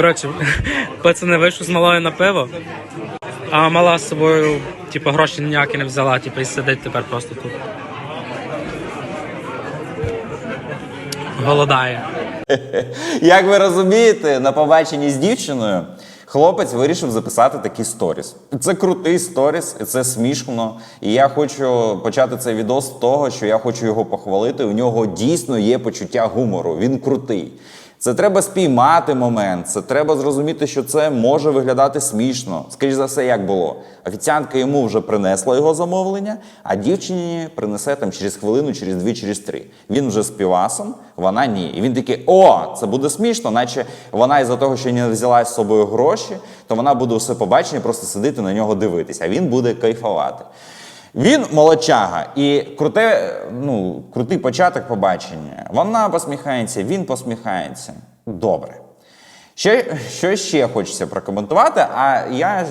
Коротше, пацани вийшов з малою на пиво, а мала з собою, типу, гроші ніякі не взяла, типу, і сидить тепер просто тут. Голодає. Як ви розумієте, на побаченні з дівчиною хлопець вирішив записати такий сторіс. Це крутий сторіс, це смішно. І я хочу почати цей відос з того, що я хочу його похвалити. У нього дійсно є почуття гумору. Він крутий. Це треба спіймати момент, це треба зрозуміти, що це може виглядати смішно. Скоріше за все, як було. Офіціантка йому вже принесла його замовлення, а дівчині принесе там через хвилину, через дві, через три. Він вже з півасом, вона ні. І він такий: о, це буде смішно, наче вона із-за того, що не взяла з собою гроші, то вона буде усе побачення, просто сидіти на нього дивитися, а він буде кайфувати. Він молодчага і круте, ну, крутий початок побачення. Вона посміхається, він посміхається. Добре. Ще, що ще хочеться прокоментувати, а я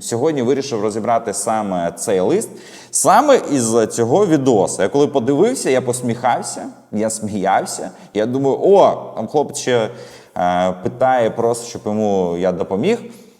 сьогодні вирішив розібрати саме цей лист, саме із цього відосу. Я коли подивився, я посміхався, я сміявся. Я думаю, о, там хлопець ще е, питає просто, щоб йому я допоміг.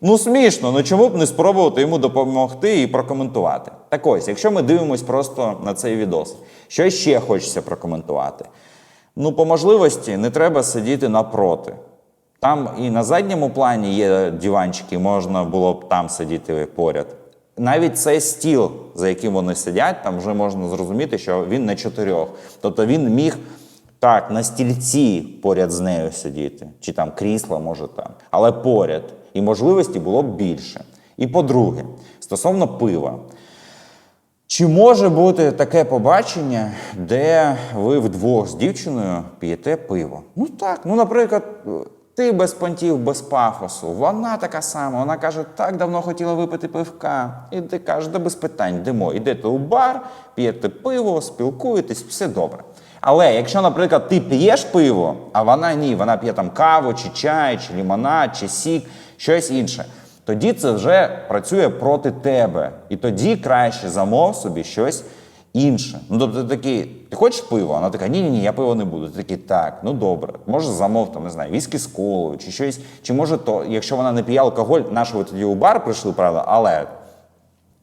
Ну, смішно, ну чому б не спробувати йому допомогти і прокоментувати? Так ось, якщо ми дивимось просто на цей відос, що ще хочеться прокоментувати? Ну, по можливості не треба сидіти напроти. Там і на задньому плані є диванчики, можна було б там сидіти поряд. Навіть цей стіл, за яким вони сидять, там вже можна зрозуміти, що він не чотирьох. Тобто він міг так на стільці поряд з нею сидіти, чи там крісла, може там, але поряд. І можливості було б більше. І по-друге, стосовно пива. Чи може бути таке побачення, де ви вдвох з дівчиною п'єте пиво? Ну так, ну, наприклад, ти без понтів, без пафосу, вона така сама, вона каже, так давно хотіла випити пивка. І ти кажеш, да без питань, йдемо, йдете у бар, п'єте пиво, спілкуєтесь, все добре. Але якщо, наприклад, ти п'єш пиво, а вона ні, вона п'є там каву, чи чай, чи лімонад, чи сік, щось інше тоді це вже працює проти тебе. І тоді краще замов собі щось інше. Ну, тобто ти такий, ти хочеш пиво? Вона така, ні, ні, ні, я пиво не буду. Ти такий, так, ну добре. Може, замов там, не знаю, віскі з колою, чи щось. Чи може то, якщо вона не п'є алкоголь, нашого тоді у бар прийшли, правда, але.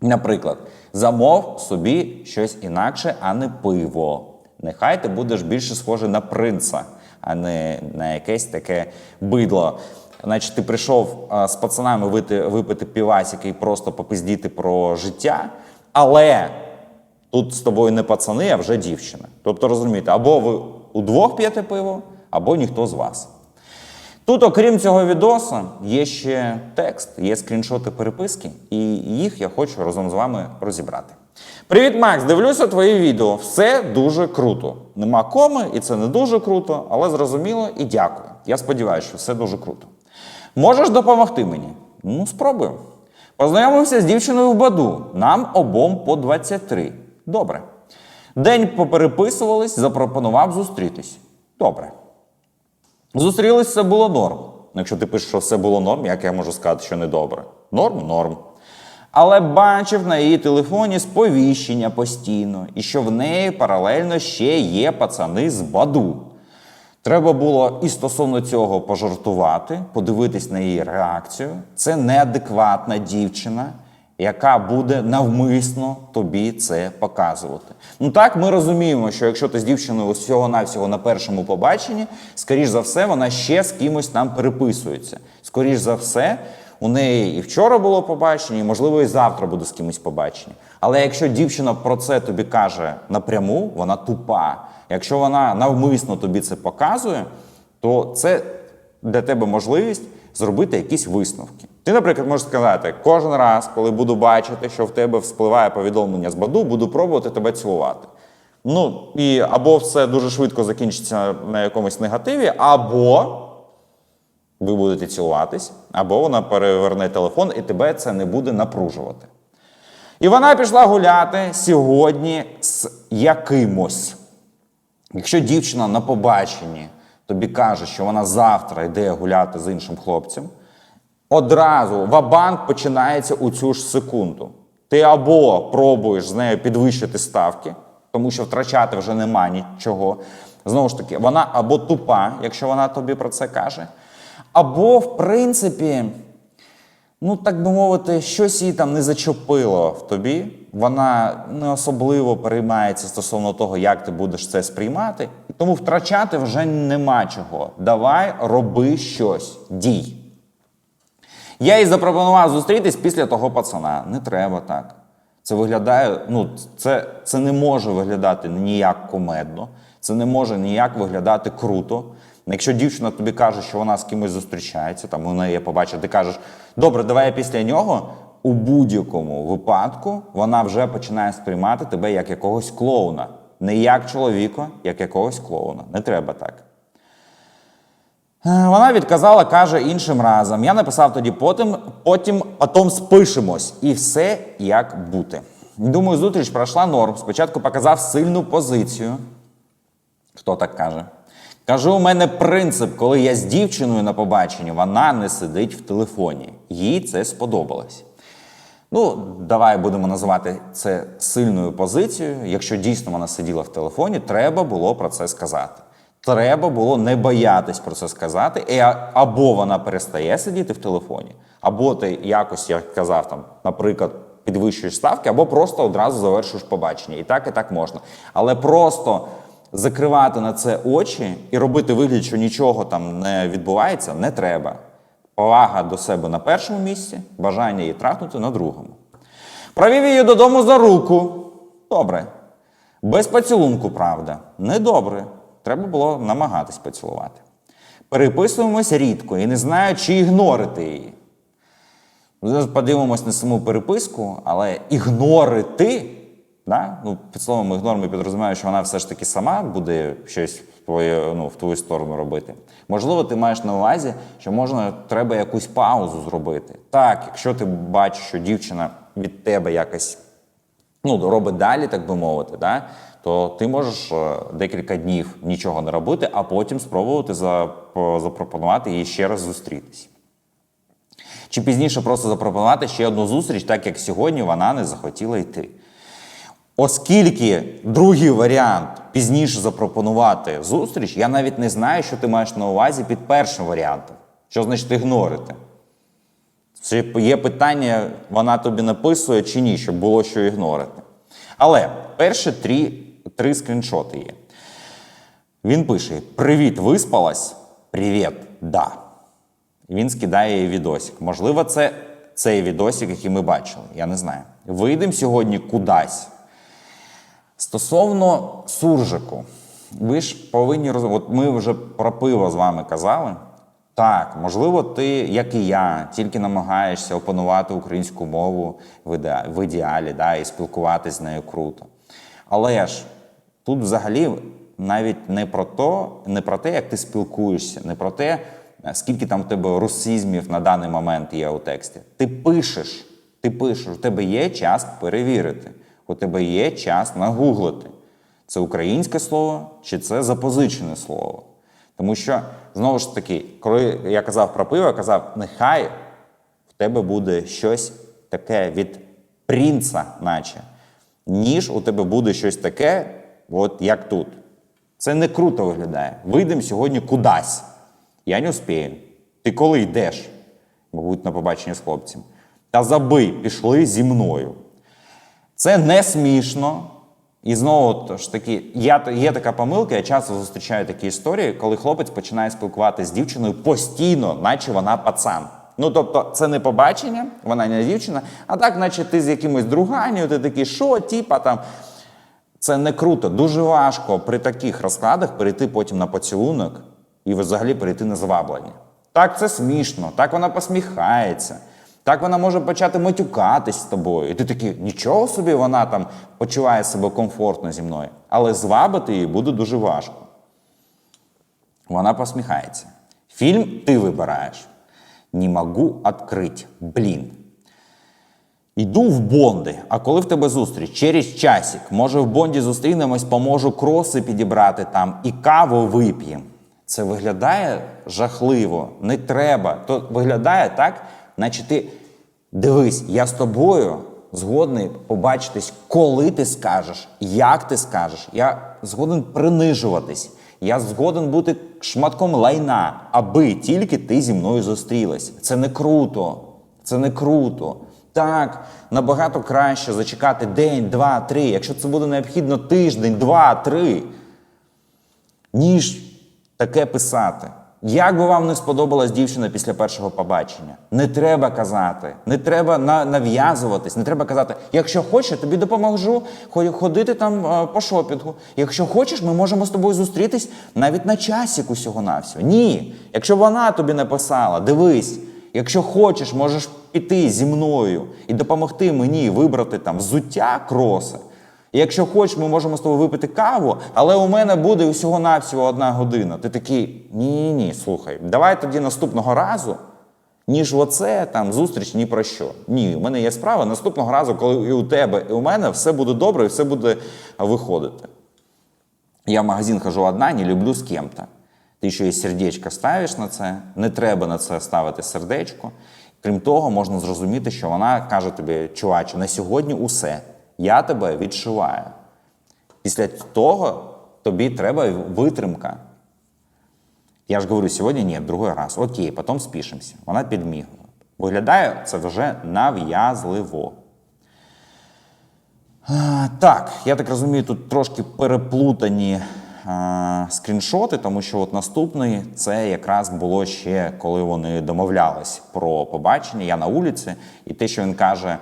Наприклад, замов собі щось інакше, а не пиво. Нехай ти будеш більше схожий на принца, а не на якесь таке бидло. Значить, ти прийшов з пацанами вити, випити півасик і просто попиздіти про життя, але тут з тобою не пацани, а вже дівчина. Тобто, розумієте, або ви удвох п'єте пиво, або ніхто з вас. Тут, окрім цього відоса, є ще текст, є скріншоти переписки, і їх я хочу разом з вами розібрати. Привіт, Макс! Дивлюся твої відео. Все дуже круто. Нема коми, і це не дуже круто, але зрозуміло і дякую. Я сподіваюся, що все дуже круто. Можеш допомогти мені? Ну, спробуємо. Познайомився з дівчиною в Баду. Нам обом по 23. Добре. День попереписувались, запропонував зустрітись. Добре. Зустрілись, все було норм. Якщо ти пишеш, що все було норм, як я можу сказати, що не добре? Норм, норм. Але бачив на її телефоні сповіщення постійно, і що в неї паралельно ще є пацани з Баду. Треба було і стосовно цього пожартувати, подивитись на її реакцію. Це неадекватна дівчина, яка буде навмисно тобі це показувати. Ну так, ми розуміємо, що якщо ти з дівчиною всього-навсього на першому побаченні, скоріш за все, вона ще з кимось там переписується. Скоріш за все, у неї і вчора було побачення, і можливо, і завтра буде з кимось побачення. Але якщо дівчина про це тобі каже напряму, вона тупа. Якщо вона навмисно тобі це показує, то це для тебе можливість зробити якісь висновки. Ти, наприклад, можеш сказати, кожен раз, коли буду бачити, що в тебе вспливає повідомлення з баду, буду пробувати тебе цілувати. Ну, і або все дуже швидко закінчиться на якомусь негативі, або ви будете цілуватись, або вона переверне телефон і тебе це не буде напружувати. І вона пішла гуляти сьогодні з якимось. Якщо дівчина на побаченні тобі каже, що вона завтра йде гуляти з іншим хлопцем, одразу вабанк починається у цю ж секунду. Ти або пробуєш з нею підвищити ставки, тому що втрачати вже нема нічого. Знову ж таки, вона або тупа, якщо вона тобі про це каже, Або, в принципі, ну так би мовити, щось її там не зачепило в тобі. Вона не особливо переймається стосовно того, як ти будеш це сприймати. Тому втрачати вже нема чого. Давай роби щось, дій. Я їй запропонував зустрітись після того пацана. Не треба так. Це виглядає, ну, це, це не може виглядати ніяк комедно, це не може ніяк виглядати круто. Якщо дівчина тобі каже, що вона з кимось зустрічається, там у неї побачить, ти кажеш, добре, давай я після нього. У будь-якому випадку вона вже починає сприймати тебе як якогось клоуна. Не як чоловіка, як якогось клоуна. Не треба так. Е, Вона відказала, каже іншим разом. Я написав тоді потім, потім, потім спишемось. І все як бути. Думаю, зустріч пройшла норм. Спочатку показав сильну позицію. Хто так каже? Кажу, у мене принцип, коли я з дівчиною на побаченні, вона не сидить в телефоні. Їй це сподобалось. Ну, давай будемо називати це сильною позицією. Якщо дійсно вона сиділа в телефоні, треба було про це сказати. Треба було не боятись про це сказати. І або вона перестає сидіти в телефоні, або ти якось, як казав, там, наприклад, підвищуєш ставки, або просто одразу завершуєш побачення. І так, і так можна. Але просто закривати на це очі і робити вигляд, що нічого там не відбувається, не треба. Повага до себе на першому місці, бажання її трахнути на другому. Провів її додому за руку. Добре. Без поцілунку, правда. Недобре. Треба було намагатись поцілувати. Переписуємось рідко і не знаю, чи ігнорити її. Зараз подивимось на саму переписку, але ігнорити, да? ну, під словом ігнор ми підрозуміємо, що вона все ж таки сама буде щось твою, ну, в твою сторону робити. Можливо, ти маєш на увазі, що можна, треба якусь паузу зробити. Так, якщо ти бачиш, що дівчина від тебе якось ну, робить далі, так би мовити, да? то ти можеш е, декілька днів нічого не робити, а потім спробувати запропонувати їй ще раз зустрітись. Чи пізніше просто запропонувати ще одну зустріч, так як сьогодні вона не захотіла йти. Оскільки другий варіант пізніше запропонувати зустріч, я навіть не знаю, що ти маєш на увазі під першим варіантом. Що значить ігнорити? Чи є питання, вона тобі написує чи ні, щоб було що ігнорити. Але перші три, три скріншоти є. Він пише: Привіт, виспалась? Привіт, да. Він скидає їй відосик. Можливо, це цей відосик, який ми бачили. Я не знаю. Вийдемо сьогодні кудись. Стосовно суржику, ви ж повинні розуміти, ми вже про пиво з вами казали. Так, можливо, ти, як і я, тільки намагаєшся опанувати українську мову в ідеалі да, і спілкуватись з нею круто. Але ж тут взагалі навіть не про то, не про те, як ти спілкуєшся, не про те, скільки там в тебе русизмів на даний момент є у тексті. Ти пишеш, ти пишеш, у тебе є час перевірити, у тебе є час нагуглити. Це українське слово чи це запозичене слово. Тому що, знову ж таки, коли я казав про пиво, я казав, нехай в тебе буде щось таке від принца, наче, ніж у тебе буде щось таке, от як тут. Це не круто виглядає. Вийдемо сьогодні кудись. Я не успію. Ти коли йдеш? Мабуть, на побачення з хлопцем. Та забий, пішли зі мною. Це не смішно. І знову ж таки, я, є така помилка, я часто зустрічаю такі історії, коли хлопець починає спілкуватися з дівчиною постійно, наче вона пацан. Ну, тобто, це не побачення, вона не дівчина, а так, наче ти з якимось друганню, ти такий, що, типа там. Це не круто. Дуже важко при таких розкладах перейти потім на поцілунок і взагалі перейти на зваблення. Так, це смішно, так вона посміхається, так вона може почати матюкатись з тобою. І ти такий, нічого собі, вона там почуває себе комфортно зі мною. Але звабити її буде дуже важко. Вона посміхається. Фільм ти вибираєш. Не могу відкрити. Блін. Йду в Бонди, а коли в тебе зустріч? Через часик. Може, в Бонді зустрінемось, поможу кроси підібрати там і каву вип'ємо. Це виглядає жахливо, не треба. То виглядає так, наче ти дивись, я з тобою згодний побачитись, коли ти скажеш, як ти скажеш. Я згоден принижуватись. Я згоден бути шматком лайна, аби тільки ти зі мною зустрілась. Це не круто. Це не круто. Так, набагато краще зачекати день, два, три. Якщо це буде необхідно тиждень, два, три ніж таке писати. Як би вам не сподобалась дівчина після першого побачення, не треба казати, не треба на- нав'язуватись, не треба казати, якщо хочеш, тобі допоможу хо- ходити там е, по шопінгу. Якщо хочеш, ми можемо з тобою зустрітись навіть на часик усього навсього. Ні. Якщо вона тобі написала, дивись, якщо хочеш, можеш піти зі мною і допомогти мені вибрати там взуття кроси. І якщо хочеш, ми можемо з тобою випити каву, але у мене буде всього-навсього одна година. Ти такий, ні, ні, слухай, давай тоді наступного разу, ніж оце там зустріч ні про що. Ні, у мене є справа. Наступного разу, коли і у тебе, і у мене все буде добре, і все буде виходити. Я в магазин хожу одна, не люблю з кем-то. Ти ще і сердечко ставиш на це, не треба на це ставити сердечко. Крім того, можна зрозуміти, що вона каже тобі, чуваче, на сьогодні усе. Я тебе відшиваю. Після того тобі треба витримка. Я ж говорю, сьогодні ні, другий раз. Окей, потім спішимося. Вона підмігує. Виглядає це вже нав'язливо. Так, я так розумію, тут трошки переплутані а, скріншоти, тому що от наступний це якраз було ще коли вони домовлялись про побачення. Я на вулиці, і те, що він каже,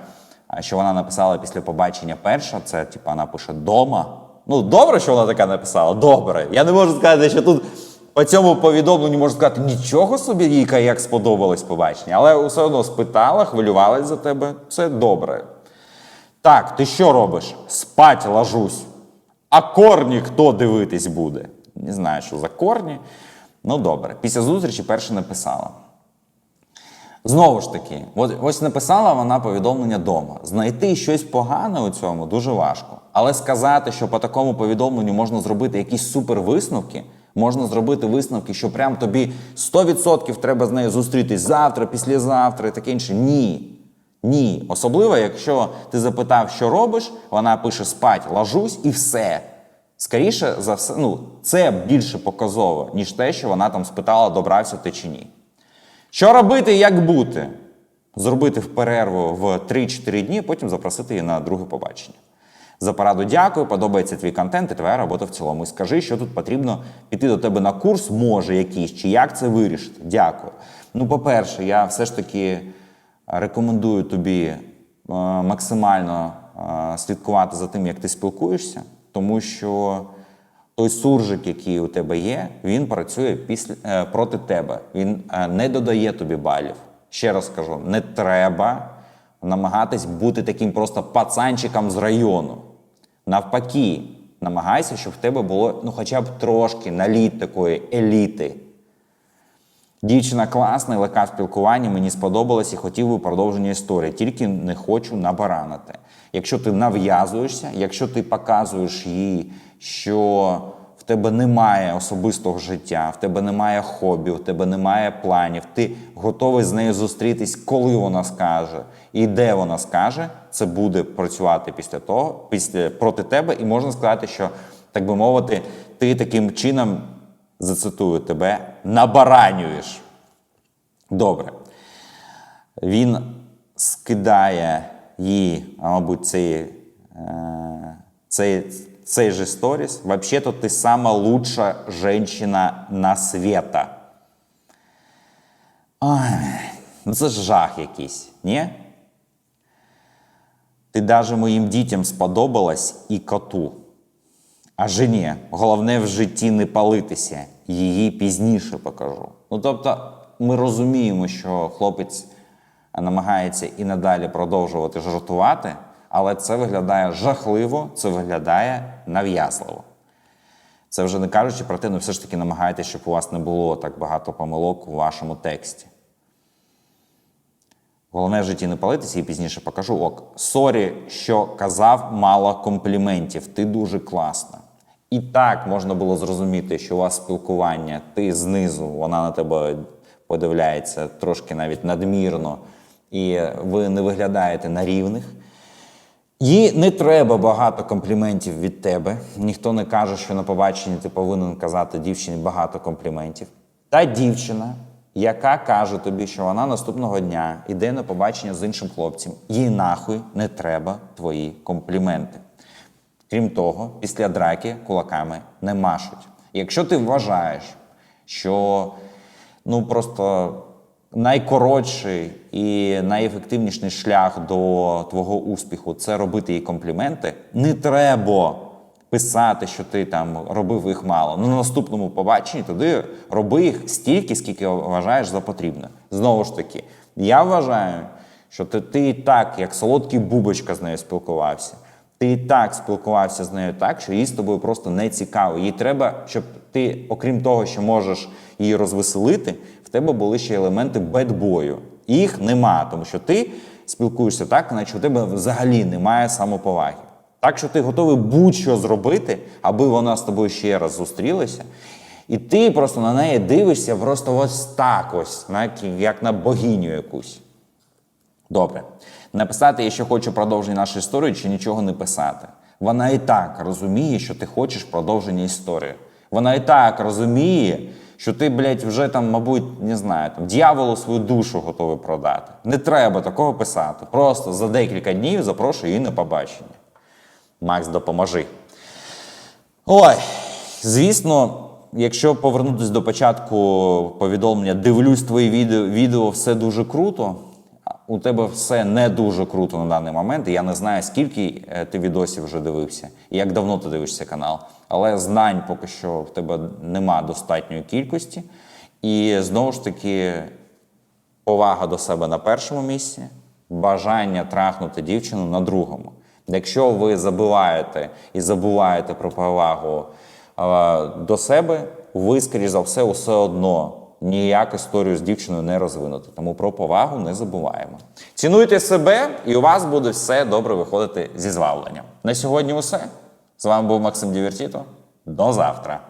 що вона написала після побачення перша, це типу, вона пише дома. Ну, добре, що вона така написала. Добре. Я не можу сказати, що тут по цьому повідомленню можу сказати нічого собі, Віка, як сподобалось побачення, але все одно спитала, хвилювалась за тебе. Це добре. Так, ти що робиш? Спать ложусь. А корні хто дивитись буде? Не знаю, що за корні. Ну добре. Після зустрічі перше написала. Знову ж таки, ось написала вона повідомлення дома. Знайти щось погане у цьому дуже важко. Але сказати, що по такому повідомленню можна зробити якісь супервисновки, можна зробити висновки, що прям тобі 100% треба з нею зустрітись завтра, післязавтра і таке інше. Ні. Ні. Особливо, якщо ти запитав, що робиш, вона пише спать, ложусь і все. Скоріше за все, ну, це більше показово, ніж те, що вона там спитала, добрався ти чи ні. Що робити як бути? Зробити в перерву в 3-4 дні, потім запросити її на друге побачення. За пораду дякую, подобається твій контент і твоя робота в цілому. І скажи, що тут потрібно піти до тебе на курс, може якийсь, чи як це вирішити. Дякую. Ну, по-перше, я все ж таки рекомендую тобі е, максимально е, слідкувати за тим, як ти спілкуєшся, тому що той суржик, який у тебе є, він працює після, е, проти тебе. Він е, не додає тобі балів. Ще раз кажу, не треба намагатись бути таким просто пацанчиком з району. Навпаки, намагайся, щоб в тебе було ну, хоча б трошки наліт такої еліти. Дівчина класна, легка в спілкуванні, мені сподобалось і хотів би продовження історії, тільки не хочу набаранити. Якщо ти нав'язуєшся, якщо ти показуєш їй, що в тебе немає особистого життя, в тебе немає хобі, в тебе немає планів, ти готовий з нею зустрітись, коли вона скаже і де вона скаже, це буде працювати після того, після проти тебе, і можна сказати, що так би мовити, ти таким чином зацитую тебе, набаранюєш. Добре. Він скидає їй, а, мабуть, цей, е, цей, цей же сторіс. Вообще-то ти сама лучша женщина на света. Ой, ну це ж жах якийсь, ні? Ти даже моїм дітям сподобалась і коту. А жені, головне в житті не палитися, її пізніше покажу. Ну тобто, ми розуміємо, що хлопець намагається і надалі продовжувати жартувати, але це виглядає жахливо, це виглядає нав'язливо. Це вже не кажучи про те, ну все ж таки намагайтеся, щоб у вас не було так багато помилок у вашому тексті. Головне в житті не палитися і пізніше покажу. Ок, сорі, що казав мало компліментів. Ти дуже класна. І так можна було зрозуміти, що у вас спілкування, ти знизу, вона на тебе подивляється трошки навіть надмірно, і ви не виглядаєте на рівних. Їй не треба багато компліментів від тебе. Ніхто не каже, що на побаченні ти повинен казати дівчині багато компліментів. Та дівчина, яка каже тобі, що вона наступного дня йде на побачення з іншим хлопцем, їй нахуй не треба твої компліменти. Крім того, після драки кулаками не машуть. Якщо ти вважаєш, що ну просто найкоротший і найефективніший шлях до твого успіху це робити їй компліменти, не треба писати, що ти там робив їх мало. Ну, на наступному побаченні туди роби їх стільки, скільки вважаєш за потрібне. Знову ж таки, я вважаю, що ти, ти і так, як солодкий бубочка з нею спілкувався. Ти і так спілкувався з нею так, що їй з тобою просто не цікаво. Їй треба, щоб ти, окрім того, що можеш її розвеселити, в тебе були ще елементи бедбою. Їх нема, тому що ти спілкуєшся так, наче у тебе взагалі немає самоповаги. Так що ти готовий будь-що зробити, аби вона з тобою ще раз зустрілася. І ти просто на неї дивишся просто ось так ось, знаєте, як на богиню якусь. Добре. Написати я ще хочу продовження нашої історії, чи нічого не писати. Вона і так розуміє, що ти хочеш продовження історії. Вона і так розуміє, що ти, блядь, вже там, мабуть, не знаю, там, дьяволу свою душу готовий продати. Не треба такого писати. Просто за декілька днів запрошую її на побачення. Макс, допоможи. Ой, звісно, якщо повернутися до початку повідомлення, дивлюсь твої відео, відео, все дуже круто. У тебе все не дуже круто на даний момент. Я не знаю, скільки е, ти відосів вже дивився, і як давно ти дивишся канал. Але знань поки що в тебе нема достатньої кількості. І знову ж таки, повага до себе на першому місці, бажання трахнути дівчину на другому. Якщо ви забуваєте і забуваєте про повагу е, до себе, ви, скоріш за все, все одно ніяк історію з дівчиною не розвинути. Тому про повагу не забуваємо. Цінуйте себе, і у вас буде все добре виходити зі звавленням. На сьогодні усе. З вами був Максим Дівертіто. До завтра.